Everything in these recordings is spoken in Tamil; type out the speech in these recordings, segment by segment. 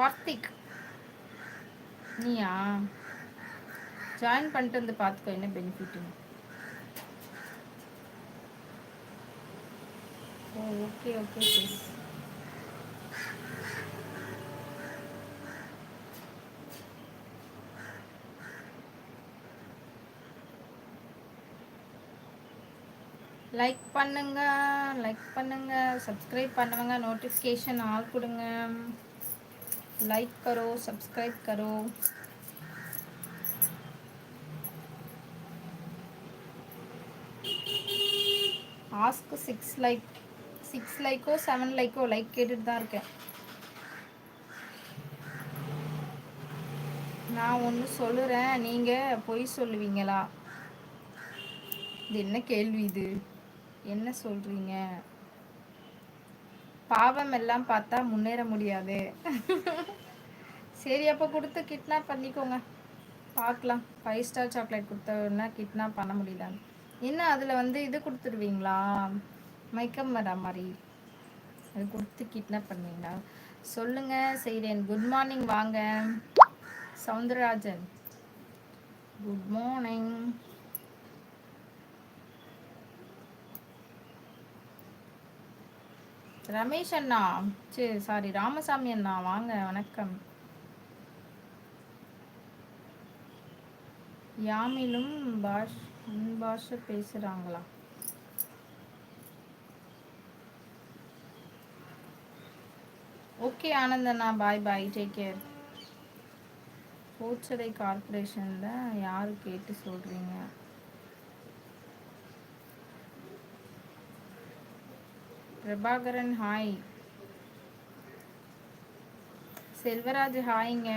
கார்த்திக். நீயா? ஜாயின் பண்ணிட்டு வந்து பார்த்துக்கோ என்ன பெனிஃபிட்னு oh okay okay please like பண்ணுங்க லைக் பண்ணுங்க சப்ஸ்கிரைப் பண்ணுவாங்க நோட்டிஃபிகேஷன் ஆல் கொடுங்க. லைக் கரோ सब्सक्राइब கரோ ஆஸ்க்கு சிக்ஸ் லைக் சிக்ஸ் லைக்கோ செவன் லைக்கோ லைக் கேட்டுட்டு தான் இருக்கேன். நான் ஒன்று சொல்லுறேன் நீங்கள் பொய் சொல்லுவீங்களா? இது என்ன கேள்வி இது? என்ன சொல்கிறீங்க பாவம் எல்லாம் பார்த்தா முன்னேற முடியாது. சரி அப்போ கொடுத்து கிட்னாப் பண்ணிக்கோங்க. பார்க்கலாம். ஃபைவ் ஸ்டார் சாக்லேட் கொடுத்தோன்னா கிட்னாப் பண்ண முடியலான்னு. என்ன அதில் வந்து இது கொடுத்துருவீங்களா? மயக்கம் வரா மாதிரி. அது கொடுத்து கிட்னாப் பண்ணுவீங்களா? சொல்லுங்க செய்கிறேன் குட் மார்னிங் வாங்க. சவுந்தரராஜன். குட் மார்னிங் ரமேஷ் அண்ணா சரி சாரி ராமசாமி அண்ணா வாங்க வணக்கம். யாமிலும் பாஷ் பாஷ பேசுகிறாங்களா ஓகே ஆனந்தண்ணா பாய் பாய் டேக் கேர் போச்சடை கார்பரேஷனில் யார் கேட்டு சொல்கிறீங்க பிரபாகரன் ஹாய். செல்வராஜ் ஹாய்ங்க.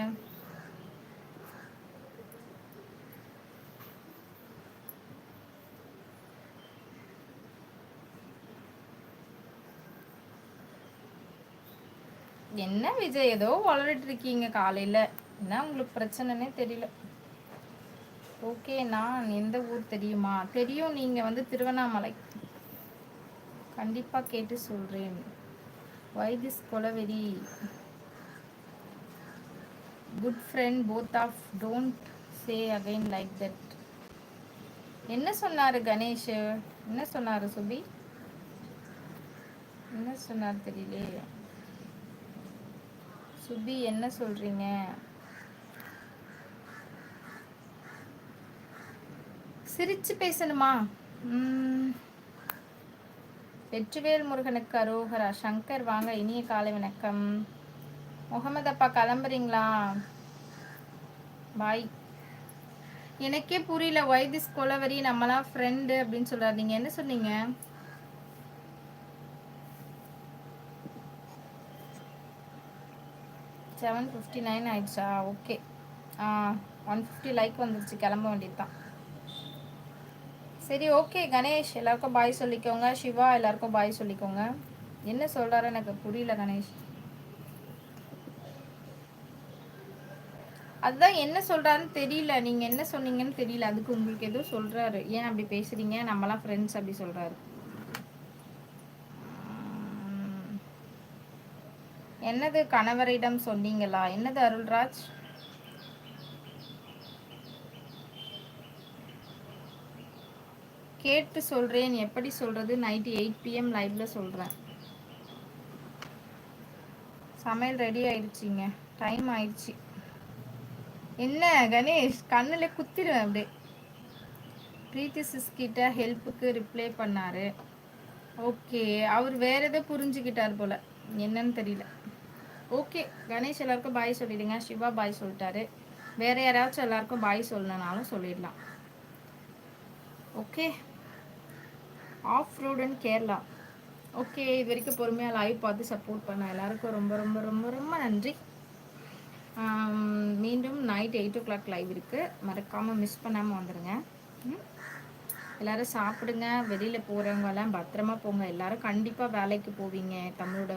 என்ன விஜய் ஏதோ வளரிட்டு இருக்கீங்க காலையில். என்ன உங்களுக்கு பிரச்சனைனே தெரியல. ஓகே நான் எந்த ஊர் தெரியுமா? தெரியும் நீங்கள் வந்து திருவண்ணாமலை. கண்டிப்பாக கேட்டு சொல்கிறேன் why this Kolaveri. Good friend both of don't say again like that என்ன சொன்னார் கணேஷ்? என்ன சொன்னார் சுபி? என்ன சொன்னார் தெரியலையே சுபி என்ன சொல்கிறீங்க சிரிச்சு பேசணுமா? ம். வெற்றிவேல் முருகனுக்கு அரோகரா. சங்கர் வாங்க இனிய காலை வணக்கம். முகமது அப்பா கிளம்புறீங்களா? பாய் எனக்கே புரியல ஒய் திஸ் கொலவரி? நம்மளாம் ஃப்ரெண்டு அப்படின்னு சொல்றாரு. நீங்க என்ன சொன்னீங்க? செவன் ஃபிஃப்டி நைன் ஆயிடுச்சா? ஓகே ஆ ஒன் ஃபிஃப்டி லைக் வந்துருச்சு. கிளம்ப வேண்டியது தான் சரி ஓகே கணேஷ் எல்லாருக்கும் பாய் சொல்லிக்கோங்க. சிவா எல்லாருக்கும் பாய் சொல்லிக்கோங்க. என்ன சொல்கிறாரு எனக்கு புரியல கணேஷ். அதுதான் என்ன சொல்கிறாருன்னு தெரியல. நீங்கள் என்ன சொன்னீங்கன்னு தெரியல. அதுக்கு உங்களுக்கு எதுவும் சொல்கிறாரு ஏன் அப்படி பேசுகிறீங்க நம்மளாம் ஃப்ரெண்ட்ஸ் அப்படி சொல்கிறாரு என்னது கணவரிடம் சொன்னீங்களா? என்னது அருள்ராஜ்? கேட்டு சொல்கிறேன் எப்படி சொல்கிறது நைட்டு எயிட் பிஎம் லைவில் சொல்கிறேன் சமையல் ரெடி ஆயிடுச்சிங்க. டைம் ஆயிடுச்சு. என்ன கணேஷ்? கண்ணில் குத்திடுவேன் அப்படியே. பிரீத்தி சிஸ்கிட்ட ஹெல்ப்புக்கு ரிப்ளை பண்ணாரு. ஓகே அவர் வேற எதை புரிஞ்சுக்கிட்டார் போல. என்னன்னு தெரியல. ஓகே கணேஷ் எல்லாருக்கும் பாய் சொல்லிடுங்க. சிவா பாய் சொல்லிட்டாரு. வேற யாராச்சும் எல்லாருக்கும் பாய் சொல்லணுனாலும் சொல்லிடலாம். ஓகே ஆஃப் ரோடுன்னு கேரளா ஓகே இது வரைக்கும் பொறுமையாக லைவ் பார்த்து சப்போர்ட் பண்ண எல்லாருக்கும் ரொம்ப ரொம்ப ரொம்ப ரொம்ப நன்றி. மீண்டும் night eight o'clock live இருக்குது மறக்காமல் மிஸ் பண்ணாமல் வந்துடுங்க ம்? எல்லாரும் சாப்பிடுங்க. வெளியில் போகிறவங்கெல்லாம் பத்திரமா போங்க. எல்லாரும் கண்டிப்பாக வேலைக்கு போவீங்க. தமிழோட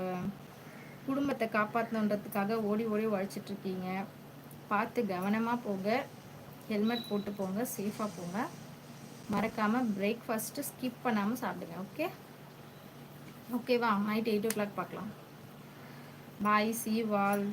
குடும்பத்தை காப்பாற்றணுன்றதுக்காக ஓடி ஓடி உழைச்சிட்டு இருக்கீங்க. பார்த்து கவனமாக போங்க. ஹெல்மெட் போட்டு போங்க. சேஃபாக போங்க. மறக்காமல் பிரேக்ஃபாஸ்ட்டு ஸ்கிப் பண்ணாமல் சாப்பிடுங்க ஓகே ஓகேவா நைட் எயிட் ஓ கிளாக் பார்க்கலாம். பாய் சி வால்